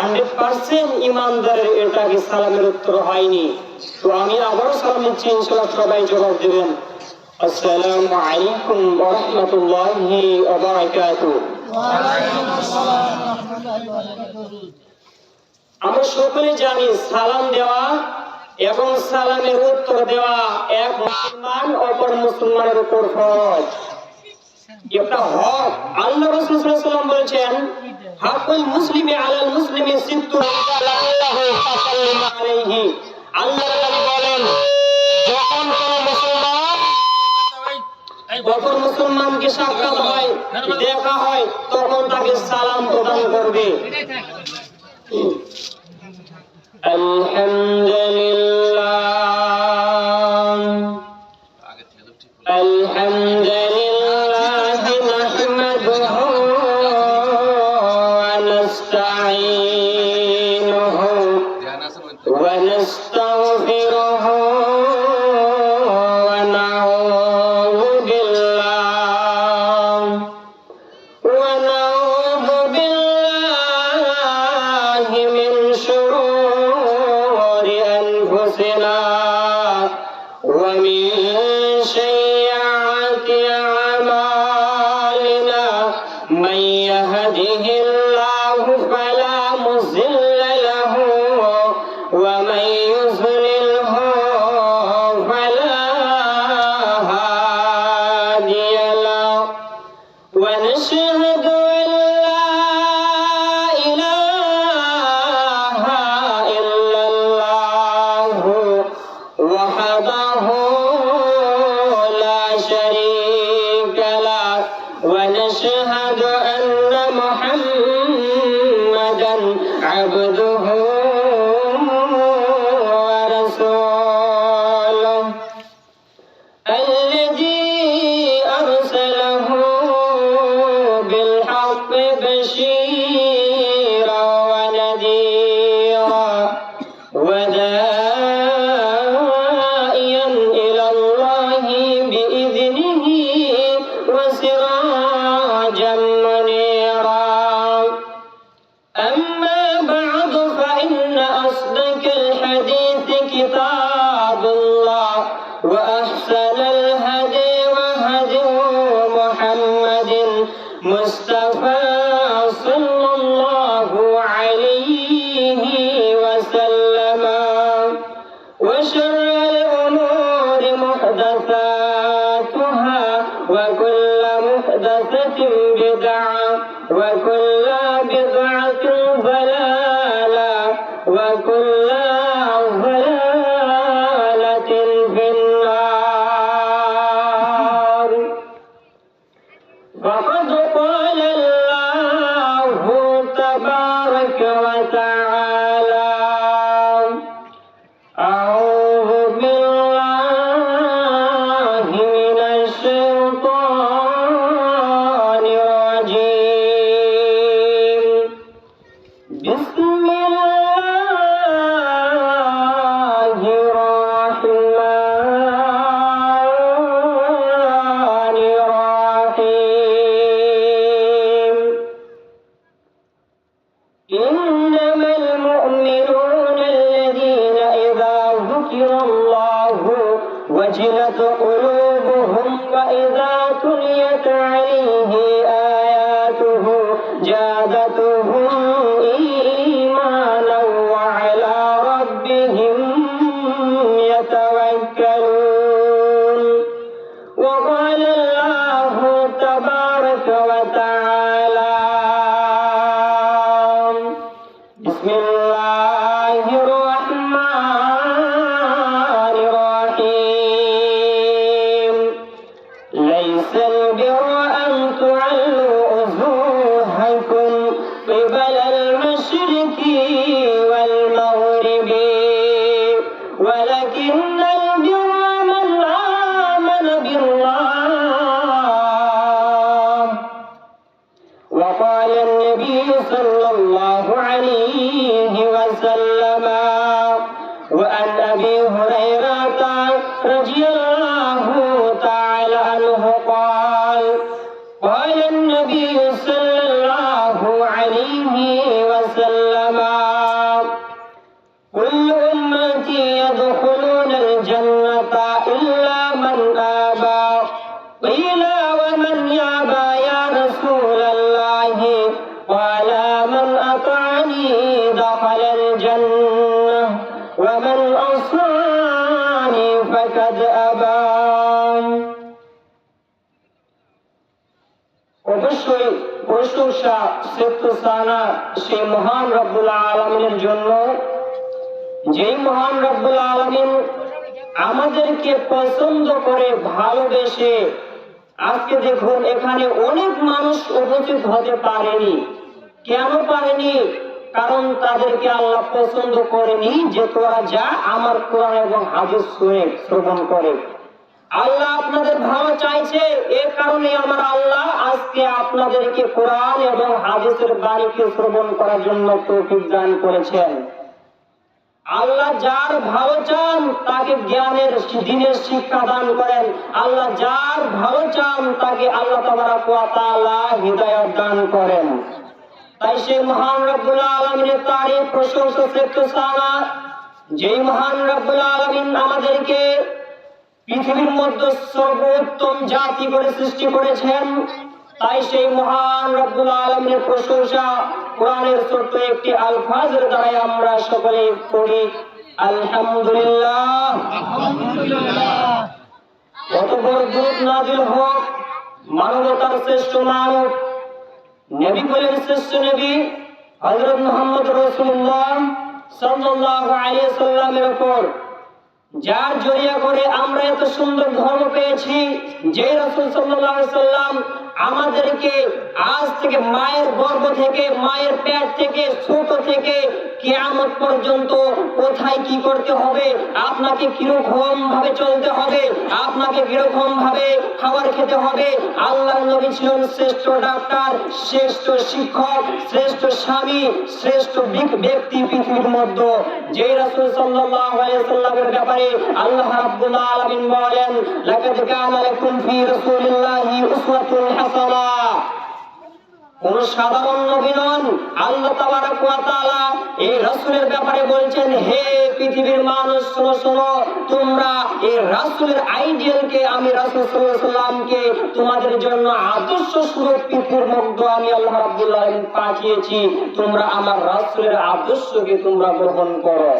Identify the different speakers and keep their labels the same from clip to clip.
Speaker 1: আমি আমরা সকলে জানি সালাম দেওয়া এবং সালামের উত্তর দেওয়া এক মুসলমান, অপর মুসলমানের উপর ফরজ। মুসলমানকে সাক্ষাৎ হয় দেখা হয় তখন তাকে সালাম প্রদান করবে। وجلت قلوبهم وإذا تليت عليه آياته অবশ্যই প্রশংসা শ্রেষ্ঠ সানা সেই মহান রব্বুল আলমিনের জন্য, যেই মহান রব্বুল আলমিন আমাদেরকে পছন্দ করে, ভালোবেসে আজকে দেখুন এখানে অনেক মানুষ উপস্থিত হতে পারেনি। কেন পারেনি? কারণ তাদেরকে আল্লাহ পছন্দ করেনি যে তোরা যা আমার কোরআন এবং হাদিস শুনে শ্রবণ করে। আল্লাহ আপনাদের ভালো চাইছে এর কারণে আমার আল্লাহ আজকে আপনাদেরকে কোরআন এবং হাদিসের বাণীকে শ্রবণ করার জন্য তৌফিক দান করেছেন। আল্লাহ যার ভালো চান, তাকে জ্ঞানের দিনের শিক্ষা দান করেন। আল্লাহ যার ভালো চান, তাকে আল্লাহ তাআলা হৃদায়ত দান করেন। তাই সেই মহান রব্বুল আলমিনের তারিফ, প্রশংসা, শ্রেষ্ঠ সানা যেই মহান রব্বুল আলমিন আমাদেরকে পৃথিবীর মধ্যে সর্বোত্তম জাতি করে সৃষ্টি করেছেন। তাই সেই মহান রব্বুল আলমিনের প্রশংসা কোরআনের ছোট্ট একটি আলফাজের দ্বারাই আমরা সকলে পড়ি, আলহামদুলিল্লাহ। হোক, মানবতার শ্রেষ্ঠ শ্রেষ্ঠ উপর। যার জরিয়া করে আমরা এত সুন্দর ধর্ম পেয়েছি যে রাসূল সাল্লাম আমাদেরকে আজ থেকে মায়ের গর্ভ থেকে, মায়ের পেট থেকে, ছোট থেকে কিয়ামত পর্যন্ত কোথায় কি করতে হবে, আপনাকে কীরকম ভাবে চলতে হবে, আপনাকে কীরকম ভাবে খাবার খেতে হবে, আল্লাহর নবী ছিলেন শ্রেষ্ঠ ডাক্তার, শ্রেষ্ঠ শিক্ষক, শ্রেষ্ঠ স্বামী, শ্রেষ্ঠ ব্যক্তি পৃথিবীর মধ্যে। যে রাসূল সাল্লামের ব্যাপারে আল্লাহ রাব্বুল আলামিন বলেন, লাকাদ কানা লাকুম ফি রাসূলিল্লাহি উসওয়াতুন হাসানাহ কোন সাধারণ নবী নন আল্লাহ তাআলা এই ব্যাপারে বলছেন, হে পৃথিবীর মানুষ, শোনো শোনো, তোমরা এই রাসূলের আমি সাল্লামকে তোমাদের জন্য আদর্শ পৃথিবীর মধ্যে আমি আল্লাহ পাঠিয়েছি। তোমরা আমার রাসূলের আদর্শকে তোমরা গ্রহণ করো।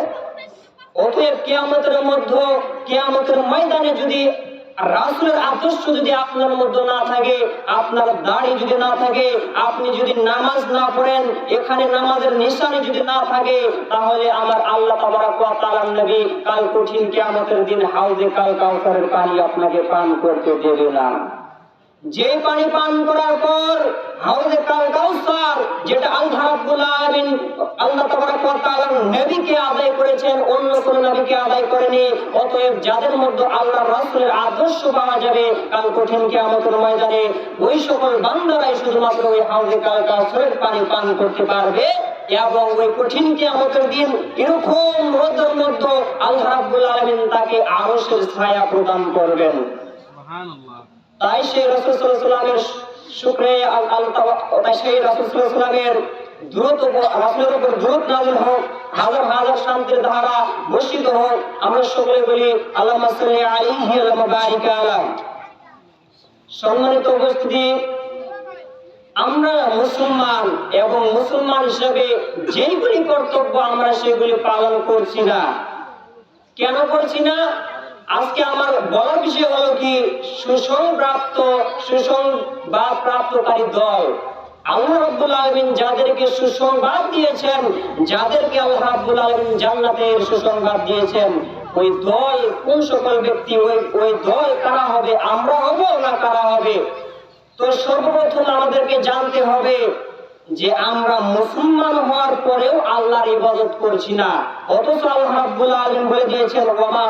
Speaker 1: অতএব কিয়ামতের মধ্যে, কিয়ামতের ময়দানে যদি রাসূলের আদর্শ যদি আপনার মধ্যে না থাকে, আপনার দাড়ি যদি না থাকে, আপনি যদি নামাজ না পড়েন, এখানে নামাজের নিশানি যদি না থাকে, তাহলে আমার আল্লাহ তাবারাক ওয়া তাআলার নবী কাল কঠিন কিয়ামতের দিন হাউজে কাল কাউসারের পানি আপনাকে পান করতে দেবে না। যে পানি পান করার পর, হাউজে কাল কাউসার, যেটা আল্লাহ রাব্বুল আলামিন, আল্লাহ তাবারাক ওয়া তাআলার নবীকে আদায় করেছেন, অন্য কোন নবীকে আদায় করেনি, অতএব যাদের মধ্যে আল্লাহর রাসূলের আদর্শ পাওয়া যাবে, কাল কঠিন কিয়ামতের ময়দানে ওই সকল বান্দারাই শুধুমাত্র ওই হাউজে কাল কাউসারের পানি পান করতে পারবে এবং ওই কঠিন কিয়ামতের দিন এরকম রোদের মধ্যে আল্লাহ রাব্বুল আলামিন তাকে আরশের ছায়া প্রদান করবেন। তাই সেই শুক্রে তাই সেই দ্রুত উপর দ্রুত হোক, হাজার হাজার শান্তির ধারা হোক, আমরা সকলে বলি আল্লাহ সম্মানিত উপস্থিতি, আমরা মুসলমান এবং মুসলমান হিসেবে যেইগুলি কর্তব্য আমরা সেগুলি পালন করছি না। কেন করছি না? আজকে আমার বলার বিষয় হলো কি, সুসংপ্রাপ্ত সুসংবাদ প্রাপ্তকারী দল। আল্লাহ রাব্বুল আলামিন যাদেরকে সুসংবাদ দিয়েছেন, যাদেরকে আল্লাহ রাব্বুল আলামিন জান্নাতের সুসংবাদ দিয়েছেন, ওই দল কোন সকল ব্যক্তি, ওই ওই দল কারা হবে, আমরা হব না কারা হবে? তো সর্বপ্রথম আমাদেরকে জানতে হবে যে আমরা মুসলমান হওয়ার পরেও আল্লাহর ইবাদত করছি না। অথচ আল্লাহ রাব্বুল আলামিন বলে দিয়েছেন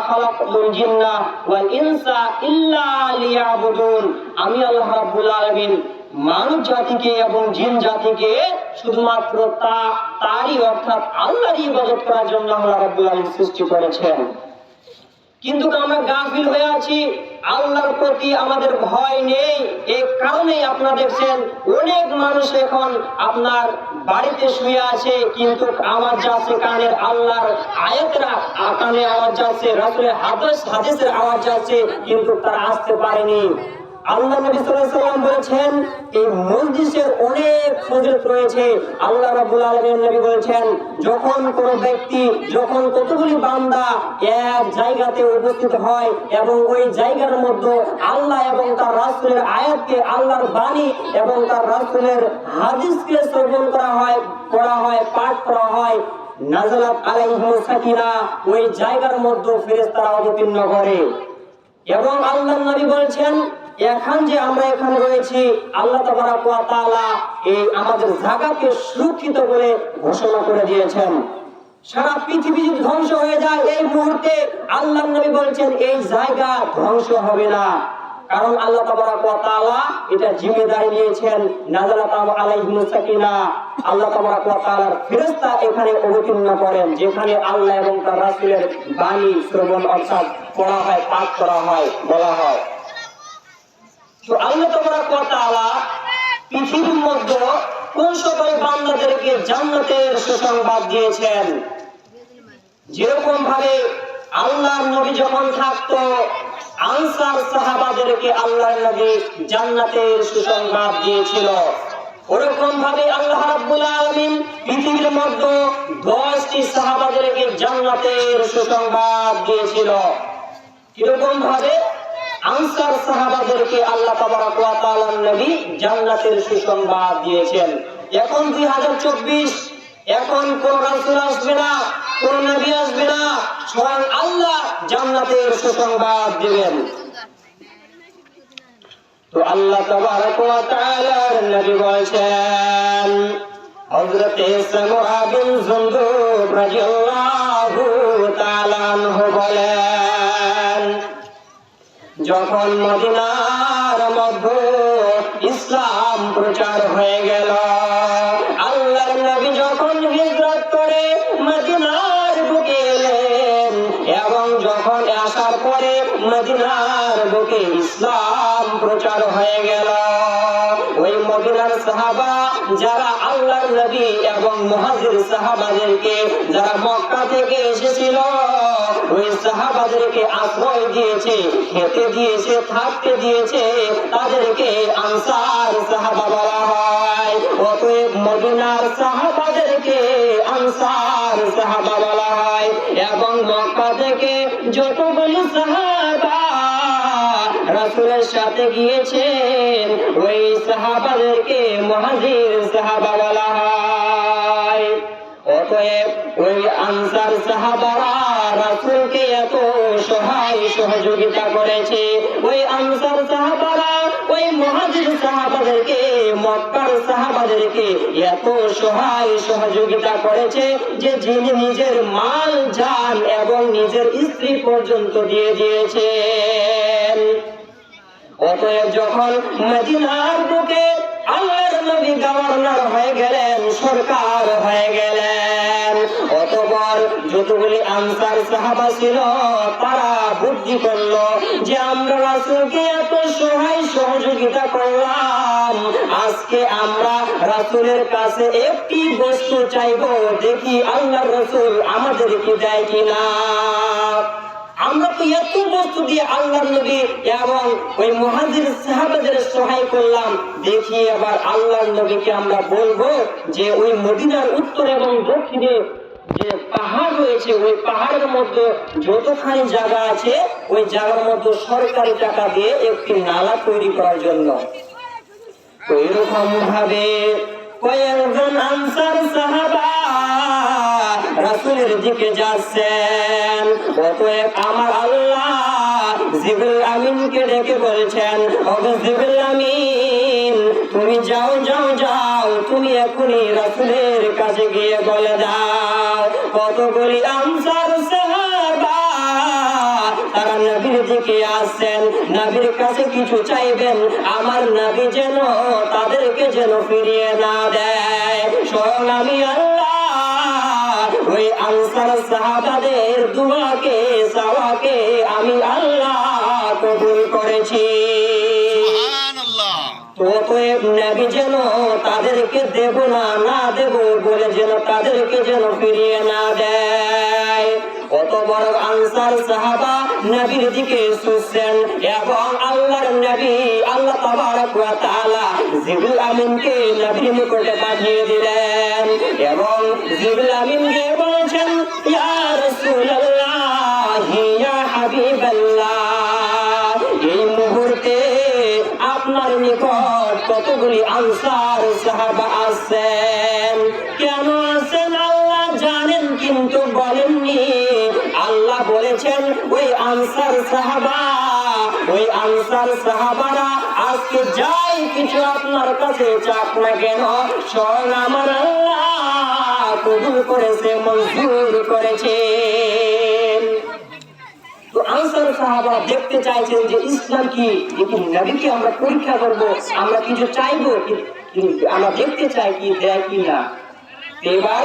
Speaker 1: খালাকতুল জিন্না ওয়াল ইনসা ইল্লা লিয়াবুদুন। আমি আল্লাহ রাব্বুল আলামিন মানব জাতিকে এবং জিন জাতিকে শুধুমাত্র তা, তারই অর্থাৎ আল্লাহর ইবাদত করার জন্য আল্লাহ রাব্বুল আলামিন সৃষ্টি করেছেন। কিন্তু আমরা গাফিল হয়ে আছি। আল্লাহর প্রতি আমাদের ভয় নেই। এই কারণেই আপনারা দেখছেন, অনেক মানুষ এখন আপনার বাড়িতে শুয়ে আছে, কিন্তু আমার যাচ্ছে কানের আল্লাহর আয়াতরা কানে আওয়াজ যাচ্ছে রাসুলের হাদিস, হাদিসের আওয়াজ যাচ্ছে কিন্তু তারা আসতে পারেনি। আল্লাহ নবী সাল্লাম বলেছেন, এই মসজিদের অনেক ফজিলত রয়েছে। আল্লাহ রাব্বুল আলামিন নবী বলেছেন, যখন কোন ব্যক্তি, যখন কতগুলি বান্দা এক জায়গাতে উপস্থিত হয় এবং ওই জায়গার মধ্যে আল্লাহ এবং তার রাসূলের আয়াতকে আল্লাহর বাণী এবং তার রাসূলের হাদিসকে শ্রবণ করা হয় করা হয়, পাঠ করা হয় নাজালাত আলাইহিস সাকিনা, ওই জায়গার মধ্যে ফেরেশতারা অবতীর্ণ করে। এবং আল্লাহ নবী বলছেন এখন যে আমরা এখানে রয়েছি, আল্লাহ তাআলা এই আমাদের জায়গাকে সুরক্ষিত বলে ঘোষণা করে দিয়েছেন। সারা পৃথিবী যদি ধ্বংস হয়ে যায়, এই মুহূর্তে আল্লাহ নবী বলছেন, এই জায়গা ধ্বংস হবে না। কারণ আল্লাহ তাআলা এটা জিম্মেদারি নিয়েছেন নাযালাত আলাইহিস সাকিনা। আল্লাহ তাআলার ফেরেশতা এখানে অবতীর্ণ করেন, যেখানে আল্লাহ এবং তার রাসূলের বাণী শ্রবণ অর্থাৎ পড়া হয়, পাঠ করা হয়, বলা হয়। তো আল্লাহ ওয়া তাআলা পৃথিবীর মধ্যে কোন সকল বান্দাদেরকে জান্নাতের সুসংবাদ দিয়েছেন? যেরকম ভাবে আল্লাহর নবী যখন থাকতো, আনসার সাহাবাদেরকে আল্লাহর নবী জান্নাতের সুসংবাদ দিয়েছিল। ওরকম ভাবে আল্লাহ রাব্বুল আলামিন পৃথিবীর মধ্যে 10টি সাহাবাদেরকে জান্নাতের সুসংবাদ দিয়েছিল। কীরকম ভাবে আনসার সাহাবাদেরকে আল্লাহ তাবারাক নবী জান্নাতের সুসংবাদ দিয়েছেন। এখন 2024 এখন কোন রাসূল আসবে না, কোন নবী আসবে না, স্বয়ং আল্লাহ জান্নাতের সুসংবাদ দিবেন। তো আল্লাহ তাবারাক নবী বলেছেন, হযরত সামূহা বিন জুনদুব রাদিয়াল্লাহু তাআলা বলেন যখন মদিনার মধ্যে ইসলাম প্রচার হয়ে গেল, আল্লাহর নবী যখন হিজরত করে মদিনার বুকে এলেন এবং যখন আসার পরে মদিনার বুকে ইসলাম প্রচার হয়ে গেল যারা আল্লাহর নবী এবং মুহাজির সাহাবাদেরকে, যারা মক্কা থেকে এসেছিল, ওই সাহাবাদেরকে আশ্রয় দিয়েছে, খেতে দিয়েছে, থাকতে দিয়েছে, তাদেরকে আনসার সাহাবা বলা হয়। অতএব মদিনার সাহাবাদেরকে আনসার সাহাবা বলা হয়। এবং মক্কা থেকে সাহাবা রাসূলের সাথে গিয়েছেন, ওই সাহাবাদেরকে মহাজির সাহাবা বলা হয়। অতএব ওই আনসার সাহাবারা রাসূলকে এত সহায় সহযোগিতা করেছে। ওই আনসার সাহাবারা, ওই মহাজির সাহাবাদেরকে, মক্কার সাহাবাদেরকে এত সহায় সহযোগিতা করেছে যে যিনি নিজের মাল, জান এবং নিজের স্ত্রী পর্যন্ত দিয়ে দিয়েছেন যখন মদিনার বুকে আল্লাহর নবী গভর্নর হয়ে গেলেন, সরকার হয়ে গেলেন, অতঃপর যতগুলি আনসার সাহাবা ছিল, তারা বুদ্ধি করল যে আমরা রাসূলকে এত সহায় সহযোগিতা করলাম, আজকে আমরা রাসূলের কাছে একটি বস্তু চাইব, দেখি আল্লাহর রাসূল আমাদেরকে দেয় কিনা। আমরা তো এত বস্তু দিয়ে আল্লাহ নবী এবং ওই মহাজির সাহাবাদের সহায় করলাম, দেখি এবার আল্লাহ নবীকে আমরা বলব যে ওই মদিনার উত্তর এবং দক্ষিণে যে পাহাড় রয়েছে, ওই পাহাড়ের মধ্যে যতখানি জায়গা আছে, ওই জায়গার মধ্যে সরকারি টাকা দিয়ে একটি নালা তৈরি করার জন্য। তো এরকম ভাবে কয়েকজন আনসার সাহাবা রাসূলের দিকে যাচ্ছেন। অতএব আমার আল্লাহ জিবরিল আমিনকে ডেকে বলছেন, ওগো জিবরিল আমিন, তুমি যাও যাও যাও, তুমি এখনই রাসূলের কাছে গিয়ে বলে দাও, কতগুলি আনসার সাহাবা তারা নবীর দিকে আসছেন, নবীর কাছে কিছু চাইবেন, আমার নবী যেন তাদেরকে যেন ফিরিয়ে না দেয়। স্বয়ং আমি আল্লাহ ওই আনসার সাহাবাদের দুয়াকে সাওয়াকে আমি আল্লাহ কবুল করেছি। অতএব নবী যেন তাদেরকে দেব না না দেব বলে যেন তাদেরকে যেন ফিরিয়ে না দেয়। কত বড় আনসার সাহাবা নবীর দিকে শুনছেন এবং আল্লাহর নবী আল্লাহ তাবারক ওয়া তাআলা জিবরিল আমিনকে নবীর নিকটে পাঠিয়ে দিলেন। এবং জিবরিল আমিনকে বলেছেন, ইয়া রাসূলুল্লাহ, ইয়া হাবিবাল্লাহ এই মুহূর্তে আপনার নিকট কতগুলি আনসার সাহাবা বলেছেন, ওই আনসার সাহাবা, ওই আনসার সাহাবারা আজকে যাই, কিছু আপনার কাছে চাপ না কেন? স্বয়ং আমার কবুল করেছে, মঞ্জুর করেছেন তো আনসার সাহাবা দেখতে চাইছেন যে ইসলাম কি? কিন্তু নবীকে আমরা পরীক্ষা করব, আমরা কিছু চাইব আমরা দেখতে চাই কি দেয় কি না। এবার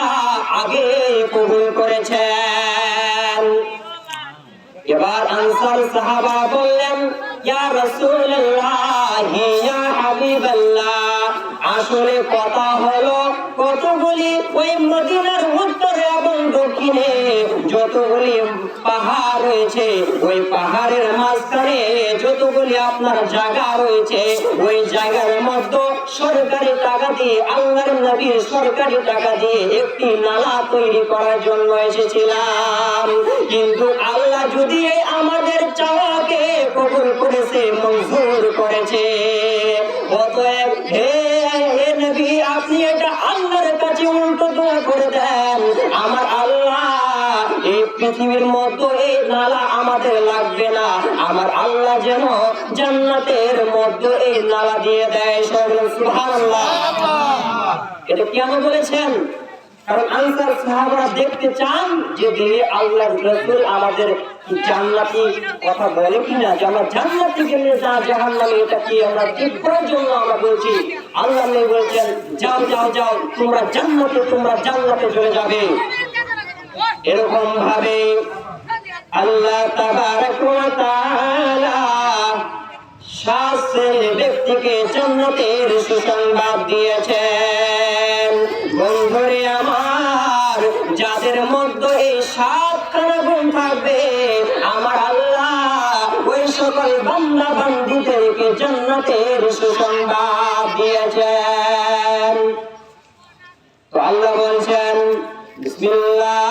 Speaker 1: আগে কবুল করেছেন। এবার আনসার সাহাবা বললেন আসলে কথা হলো কতগুলি ওই মদিনার উত্তরে এবং দক্ষিণে যতগুলি পাহাড় রয়েছে, ওই পাহাড়ের মাঝখানে যতগুলি আপনার জায়গা রয়েছে, ওই জায়গার মধ্যে সরকারি টাকা দিয়ে, আল্লাহর নবীর সরকারি টাকা দিয়ে একটি নালা তৈরি করার জন্য এসেছিলাম। কিন্তু আল্লাহ যদি আমাদের চাওয়াকে কবুল করেছে, মঞ্জুর করেছে। অতএব হে নবী, আপনি এটা আল্লাহর কাছে উল্টো দোয়া করে দেন। আমার পৃথিবীর মতো এই নালা আমাদের লাগবে না। আমার আল্লাহ যেন জান্নাতের মধ্যে এই নালা দিয়ে দেয় এটা কেন বলেছেন? কারণ দেখতে চান আল্লাহ আমাদের কথা বলে যে এটা কি আমরা জন্য আমরা বলছি? আল্লাহ বলছেন তোমরা জান্নাতে তোমরা জান্নাতে চলে যাবে। এরকম ভাবে আল্লাহ শাস্ত্রের ব্যক্তিকে জান্নাতের সুসংবাদ দিয়েছেন। বন্ধুরে আমার, যাদের মধ্যে এই সাতখানা গুণ থাকবে, আমার আল্লাহ ওই সকল বান্দা বান্দিদেরকে জান্নাতের সুসংবাদ দিয়েছেন। আল্লাহ বলছেন বিসমিল্লাহির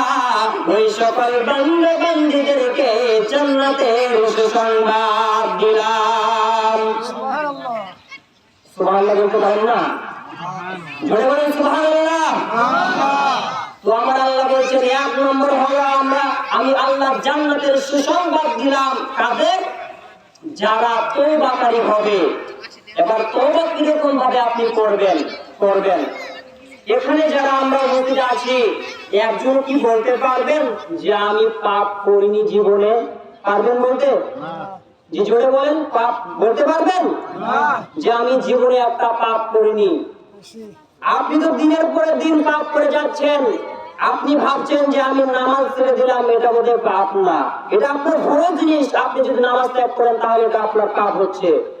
Speaker 1: ওই সকল বান্দা বান্দিদেরকে জান্নাতের সুসংবাদ দিলাম। সুবহানাল্লাহ। বলতে পারেন না? জোরে বলেন সুবহানাল্লাহ। তো আমার আল্লাহ বলছেন এক নম্বর হলো আমরা আমি আল্লাহ জান্নাতের সুসংবাদ দিলাম কাদের? যারা তৌবাকারী হবে। এবার তৌবা কীরকম ভাবে আপনি করবেন? করবেন। এখানে যারা আমরা উপস্থিত আছি একজন কি বলতে পারবেন যে আমি পাপ করিনি জীবনে? পারবেন বলতে? যে জোরে বলেন পাপ বলতে পারবেন? যে আমি জীবনে একটা পাপ করিনি। আপনি তো দিনের পরে দিন পাপ করে যাচ্ছেন। আপনি ভাবছেন যে আমি নামাজ ছেড়ে দিলাম এটা বোধহয় পাপ না। এটা আপনার বড় জিনিস। আপনি যদি নামাজ ত্যাগ করেন তাহলে এটা আপনার পাপ হচ্ছে।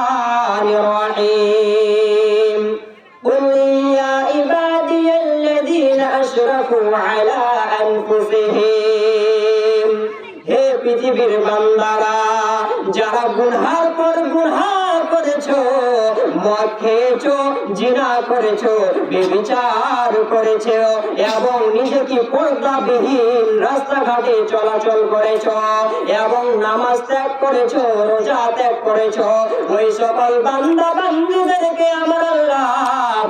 Speaker 1: পৃথিবীর বান্দারা, যারা গুনহার পর গুনহা করেছ, মদ খেয়েছো, জিনা করেছ বেবিচার করেছ, এবং নিজেকে পর্দাবিহীন রাস্তাঘাটে চলাচল করেছ, এবং নামাজ ত্যাগ করেছ, রোজা ত্যাগ করেছ, ওই সকল বান্দা বান্দিদেরকে আমার আল্লাহ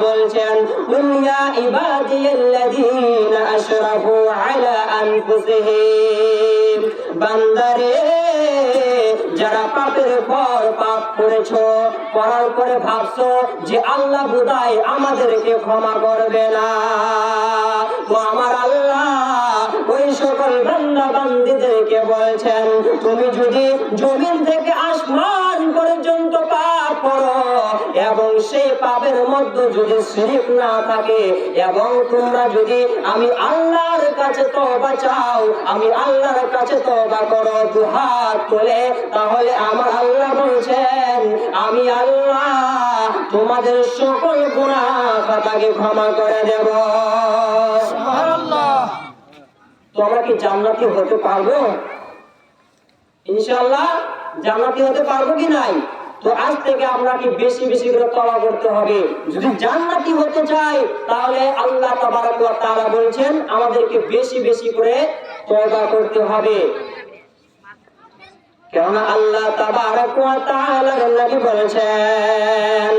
Speaker 1: বলছেন দুনিয়া ইবাদিয়াল্লাযীনা আশরাফু আলা আনফুসিহিম। বান্দারে, যারা পাপের পর পাপ করেছ করার পরে ভাবছ যে আল্লাহ আমাদেরকে ক্ষমা করবে না। তো আমার আল্লাহ ওই সকল বান্দা বান্দিদেরকে বলছেন, তুমি যদি জমিন থেকে আসমান পর্যন্ত পাপ করো এবং সেই পাপের মধ্যে যদি শিরিক না থাকে এবং তোমরা যদি আমি আল্লাহর কাছে তওবা চাও আমি আল্লাহর কাছে তওবা করো দু হাত তোলে তাহলে আমার আল্লাহ বলছেন আমি আল্লাহ তোমাদের সকল গুনাহ খাতাকে ক্ষমা করে দেব। তোমরা কি জান্নাতি হতে পারব? ইনশাআল্লাহ জান্নাতি হতে পারব কি নাই? তো আজ থেকে আমরা কি বেশি বেশি করে তওবা করতে হবে। যদি জান্নাতি হতে চাই, তাহলে আল্লাহ তাবারক ওয়া তাআলা বলছেন, আমাদেরকে বেশি বেশি করে তওবা করতে হবে। কেননা আল্লাহ তাবারক ওয়া তাআলার নবী বলেছেন,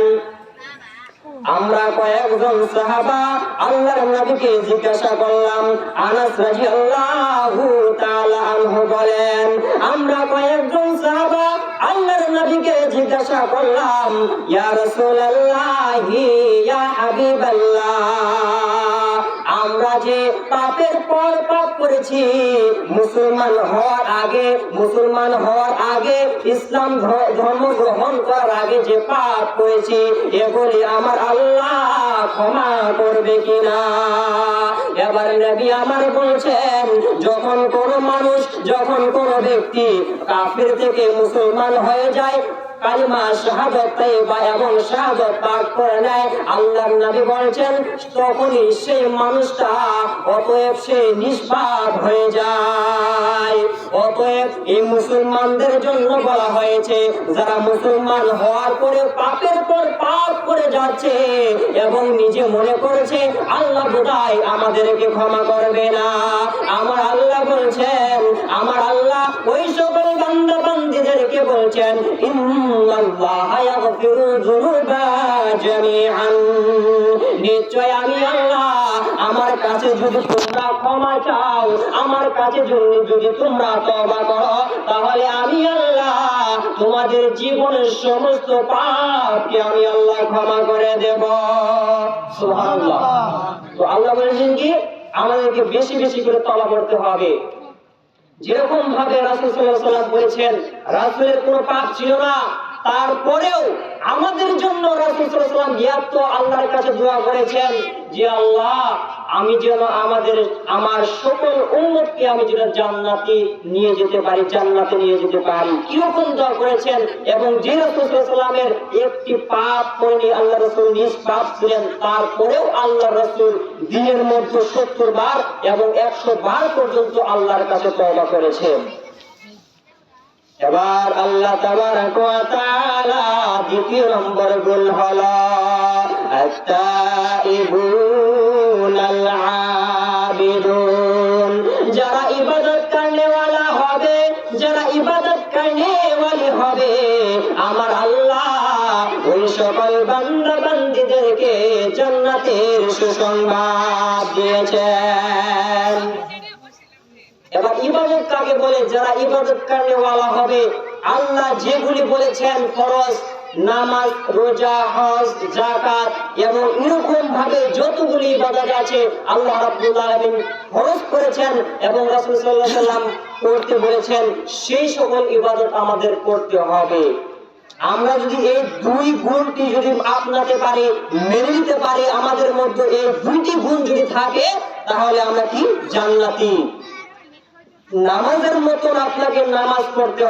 Speaker 1: আমরা কয়েকজন সাহাবা আল্লাহর নবীকে জিজ্ঞাসা করলাম, আনাস রাদিয়াল্লাহু তাআলা আনহু বলেন, আমরা কয়েকজন সাহাবা আল্লাহর নবীকে জিজ্ঞাসা করলাম ইয়া রাসূলুল্লাহ ইয়া হাবিবাল্লাহ। আমরা যে পাপের পর পাপ করেছি, মুসলমান হওয়ার আগে, মুসলমান হওয়ার আগে, ইসলাম ধর্ম গ্রহণ করার আগে যে পাপ করেছি, এগুলি আমার আল্লাহ ক্ষমা করবে কিনা? এবার নবী আমার বলছেন, যখন কোন মানুষ, যখন কোন ব্যক্তি কাফির থেকে মুসলমান হয়ে যায় কালিমা, শাহাদত এবং শাহাদত পাঠ করে নেয়। আল্লাহর নবী তখনই সেই মানুষটা অতএব সে নিষ্পাপ হয়ে যায়। অতএব এই মুসলমানদের জন্য বলা হয়েছে, যারা মুসলমান হওয়ার পরে পাপের পর পাপ করে যাচ্ছে এবং নিজে মনে করেছে, আল্লাহ বোধহয় আমাদেরকে ক্ষমা করবে না। আমার আল্লাহ বলছেন, আমার আল্লাহ ওই সকল বলছেন নিশ্চয় আমি আল্লাহ, আমার কাছে যদি তোমরা ক্ষমা চাও, আমার কাছে যদি তোমরা করো, তাহলে আমি আল্লাহ তোমাদের জীবনের সমস্ত পাপকে আমি আল্লাহ ক্ষমা করে দেব। আল্লাহ বলেছেন কি? আমাদেরকে বেশি বেশি করে তওবা করতে হবে। যেরকম ভাবে রাসুল সাল্লাহ সাল্লাম বলেছেন, রাসুলের কোন পাপ ছিল না। তারপরেও আমাদের জন্য রাসুল সাল্লাম ইয়াত্ত আল্লাহর কাছে দোয়া করেছেন যে, আল্লাহ আমি যেন আমাদের, আমার সকল উম্মতকে আমি যেন জান্নাতি নিয়ে যেতে পারি, জান্নাতে নিয়ে যেতে পারি। কীরকম দোয়া করেছেন? এবং যে রাসুল সাল্লাহ একটি পাপ করেনি আল্লাহ রসুল নিজ পাপ ছিলেন। তারপরেও আল্লাহ রসুল দিনের মধ্যে সত্তর বার এবং একশো বার পর্যন্ত আল্লাহর কাছে তওবা করেছেন। এবার আল্লাহ তাআলা দ্বিতীয় নম্বর গুণ হলো আত-তাইবুন যারা ইবাদত করনেওয়ালা হবে আল্লাহ এবার ইবাদত কাকে বলে? যারা ইবাদত কারণেওয়ালা হবে, আল্লাহ যেগুলি বলেছেন ফরজ নামাজ, রোজা, হজ জাকাত এবং এরকম ভাবে যতগুলি ইবাদত আছে আল্লাহ রাব্বুল আলামিন ফরজ করেছেন এবং রাসূল সাল্লাল্লাহু আলাইহি সাল্লাম করতে বলেছেন, সেই সকল ইবাদত আমাদের করতে হবে। আমরা যদি এই দুই গুণটি যদি আপনাতে পারি, মেনে নিতে পারি, আমাদের মধ্যে এই দুইটি গুণ যদি থাকে, তাহলে আমরা কি? জান্নাতি। নামাজের মতন আপনাকে নামাজ পড়তে